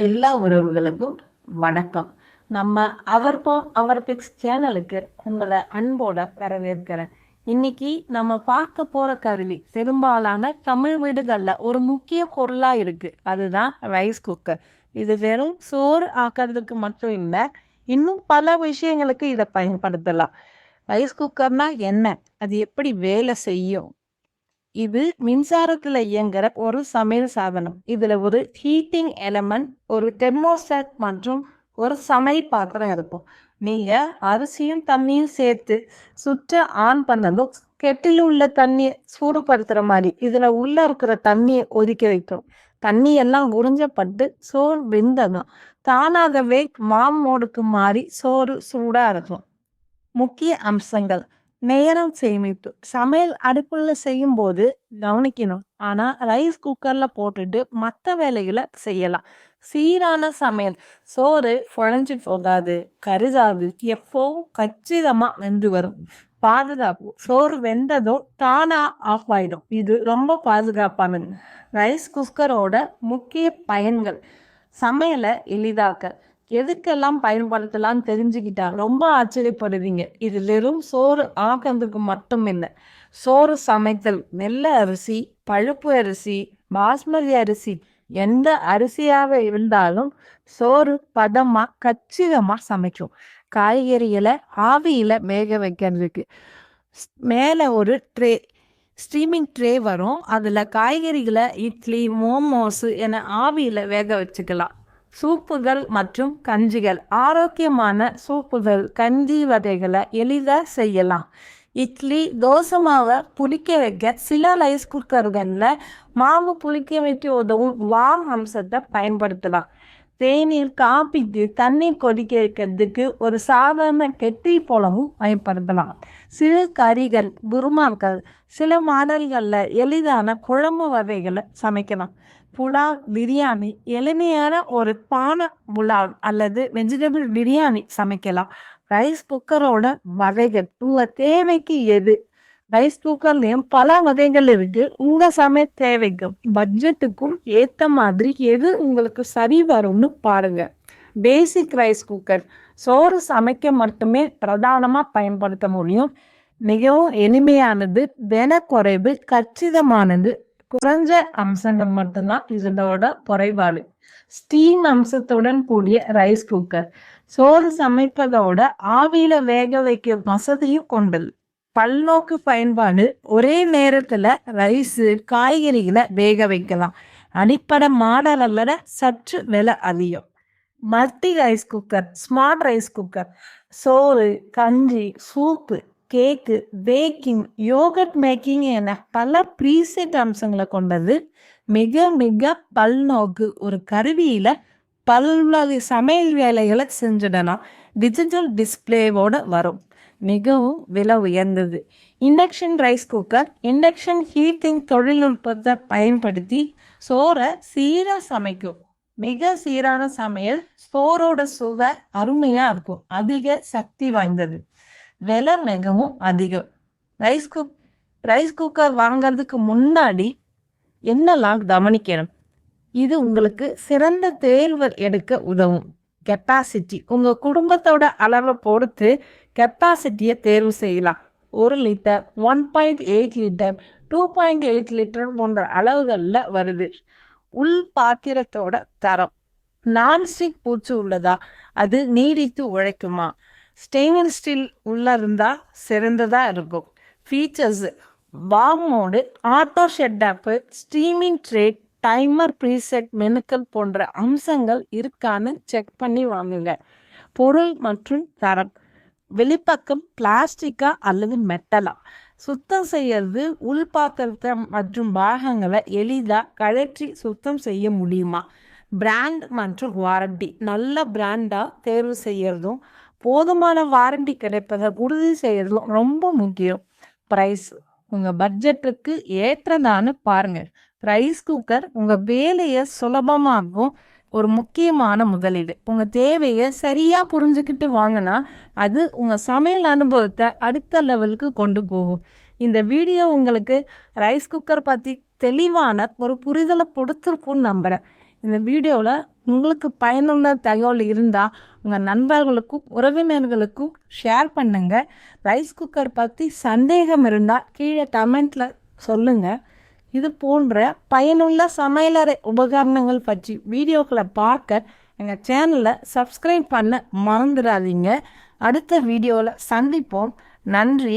எல்லா உறவுகளுக்கும் வணக்கம். நம்ம அவர்போ அவர் பிக்ஸ் சேனலுக்கு உங்களை அன்போட வரவேற்கிறேன். இன்னைக்கு நம்ம பார்க்க போற கருவி பெரும்பாலான தமிழ் வீடுகளில் ஒரு முக்கிய பொருளா இருக்கு. அதுதான் ரைஸ் குக்கர் இது வெறும் சோறு ஆக்கிறதுக்கு மட்டும் இல்லை இன்னும் பல விஷயங்களுக்கு இதை பயன்படுத்தலாம். ரைஸ் குக்கர்னா என்ன? அது எப்படி வேலை செய்யும்? இது மின்சாரத்துல இயங்குற ஒரு சமையல் சாதனம். இதுல ஒரு ஹீட்டிங் எலமெண்ட் ஒரு தெர்மோஸ்டாட் மற்றும் ஒரு சமையல் பாத்திரம் இருக்கும். நீங்க அரிசியும் தண்ணியும் சேர்த்து சுற்ற ஆன் பண்ணதும் கெட்டில் உள்ள தண்ணியை சூடுபடுத்துற மாதிரி இதுல உள்ள இருக்கிற தண்ணியை ஒதுக்கி வைக்கும் தண்ணி எல்லாம் உறிஞ்சப்பட்டு சோறு வெந்ததும் தானாகவே மாமோடுக்கு மாறி சோறு சூடா இருக்கும். முக்கிய அம்சங்கள். நேரம் சேமிப்பு. சமையல் அடுப்புல செய்யும் போது கவனிக்கணும். ஆனா ரைஸ் குக்கர்ல போட்டுட்டு மற்ற வேலைகளை செய்யலாம். சீரான சமையல். சோறு குழஞ்சி போகாது. கருதாது எப்போவும் கச்சிதமா வெந்து வரும். பாதுகாப்பு. சோறு வெந்ததோ தானா ஆஃப் ஆயிடும். இது ரொம்ப பாதுகாப்பானது. ரைஸ் குக்கரோட முக்கிய பயன்கள். சமையலை எளிதாக்க. எதுக்கெல்லாம் பயன்படுத்தலாம்னு தெரிஞ்சுக்கிட்டா ரொம்ப ஆச்சரியப்படுவீங்க இது வெறும் சோறு ஆக்கிறதுக்கு மட்டும் இல்லை. சோறு சமைத்தல் நெல்ல அரிசி பழுப்பு அரிசி பாஸ்மதி அரிசி எந்த அரிசியாக இருந்தாலும் சோறு பதமாக கச்சிதமாக சமைக்கும். காய்கறிகளை ஆவியில் வேக வைக்கிறதுக்கு. மேலே ஒரு ட்ரே ஸ்ட்ரீமிங் ட்ரே வரும். அதில் காய்கறிகளை இட்லி மோமோஸு என ஆவியில் வேக வச்சுக்கலாம். சூப்புகள் மற்றும் கஞ்சிகள். ஆரோக்கியமான சூப்புகள் கஞ்சி வகைகளை எளிதாக செய்யலாம். இட்லி தோசை மாவை புளிக்க வைக்க சில ரைஸ் குக்கர்களில் மாவு புளிக்க வைக்க உதவும் வாம் அம்சத்தை பயன்படுத்தலாம். தேநீர் காப்பிக்கு தண்ணீர் கொதிக்க வைக்கிறதுக்கு ஒரு சாதாரண கெட்டி போலவும் பயன்படுத்தலாம். சிறு கறிகள் குருமாக்கள் சில மாடல்களில் எளிதான குழம்பு வகைகளை சமைக்கலாம். புலாவ் பிரியாணி எளிமையான ஒரு பானை புலாவ் அல்லது வெஜிடபிள் பிரியாணி சமைக்கலாம். ரைஸ் குக்கரோட வகைகள் உங்கள் தேவைக்கு எது ரைஸ் குக்கர்லேயும் பல வகைகள் இருக்கு. உங்க சமய தேவைக்கும் பட்ஜெட்டுக்கும் ஏத்த மாதிரி எது உங்களுக்கு சரி வரும்னு பாருங்க. பேசிக் ரைஸ் குக்கர் சோறு சமைக்க மட்டுமே பிரதானமாக பயன்படுத்த முடியும். மிகவும் எளிமையானது வில குறைவு கச்சிதமானது குறைஞ்ச அம்சங்கள் மட்டும்தான் இதனோட குறைபாடு ஸ்டீம் அம்சத்துடன் கூடிய ரைஸ் குக்கர் சோறு சமைப்பதோட ஆவியில வேக வைக்க வசதியும் கொண்டது. பல்நோக்கு பயன்பாடு ஒரே நேரத்தில் ரைஸு காய்கறிகளை வேக வைக்கலாம். அடிப்படை மாடல் அல்லட சற்று விலை அதிகம். Multi rice cooker smart rice cooker சோறு கஞ்சி soup cake baking yogurt making என பல ப்ரீசெட் அம்சங்களை கொண்டது மிக மிக பல்நோக்கு. ஒரு கருவியில் பல்வகை சமையல் வேலைகளை செஞ்சிடலாம். டிஜிட்டல் டிஸ்பிளேவோடு வரும். மிகவும் விலை உயர்ந்தது. Induction rice cooker induction heating தொழில்நுட்பத்தை பயன்படுத்தி சோறை சீராக சமைக்கும். மிக சீரான சமையல் சோறோட சுவை அருமையாக இருக்கும். அதிக சக்தி வாய்ந்தது. விலை மிகவும் அதிகம். ரைஸ் குக் ரைஸ் குக்கர் வாங்கிறதுக்கு முன்னாடி என்னெல்லாம் கவனிக்கணும்? இது உங்களுக்கு சிறந்த தேர்வு எடுக்க உதவும். கெப்பாசிட்டி உங்கள் குடும்பத்தோட அளவை பொறுத்து கெப்பாசிட்டியை தேர்வு செய்யலாம். ஒரு litre one point eight litre two point eight litre போன்ற அளவுகளில் வருது. உள் பாத்திரத்தோட தரம். நான்ஸ்டிக் பூச்சி உள்ளதா? அது நீடித்து உழைக்குமா? ஸ்டெயின்லெஸ் ஸ்டீல் உள்ளே இருந்தால் சிறந்ததாக இருக்கும். Features warm mode auto shut off steaming tray timer preset மெனுக்கள் போன்ற அம்சங்கள் இருக்கான்னு செக் பண்ணி வாங்குங்க. பொருள் மற்றும் தரம். வெளிப்பக்கம் பிளாஸ்டிக்கா அல்லது மெட்டலா? சுத்தம் செய்யறது உள்பாத்திரத்தை மற்றும் பாகங்களை எளிதாக கழற்றி சுத்தம் செய்ய முடியுமா? பிராண்ட் மற்றும் வாரண்டி. நல்ல பிராண்டாக தேர்வு செய்யறதும் போதுமான வாரண்டி கிடைப்பதை உறுதி செய்யறதும் ரொம்ப முக்கியம். ப்ரைஸ் உங்கள் பட்ஜெட்டுக்கு ஏற்றதான்னு பாருங்கள் ரைஸ் குக்கர் உங்கள் வேலையை சுலபமாகவும் ஒரு முக்கியமான முதலீடு. உங்கள் தேவையை சரியாக புரிஞ்சுக்கிட்டு வாங்கினா அது உங்கள் சமையல் அனுபவத்தை அடுத்த லெவலுக்கு கொண்டு போகும். இந்த வீடியோ உங்களுக்கு ரைஸ் குக்கர் பற்றி தெளிவான ஒரு புரிதலை கொடுத்துருக்கும்னு நம்புகிறேன் இந்த வீடியோவில் உங்களுக்கு பயனுள்ள தகவல் இருந்தால் உங்கள் நண்பர்களுக்கும் உறவினர்களுக்கும் ஷேர் பண்ணுங்கள் ரைஸ் குக்கர் பற்றி சந்தேகம் இருந்தால் கீழே கமெண்ட்டில் சொல்லுங்கள் இது போன்ற பயனுள்ள சமையலறை உபகரணங்கள் பற்றி வீடியோக்களை பார்க்க எங்கள் சேனலை சப்ஸ்கிரைப் பண்ண மறந்துடாதீங்க. அடுத்த வீடியோவில் சந்திப்போம். நன்றி.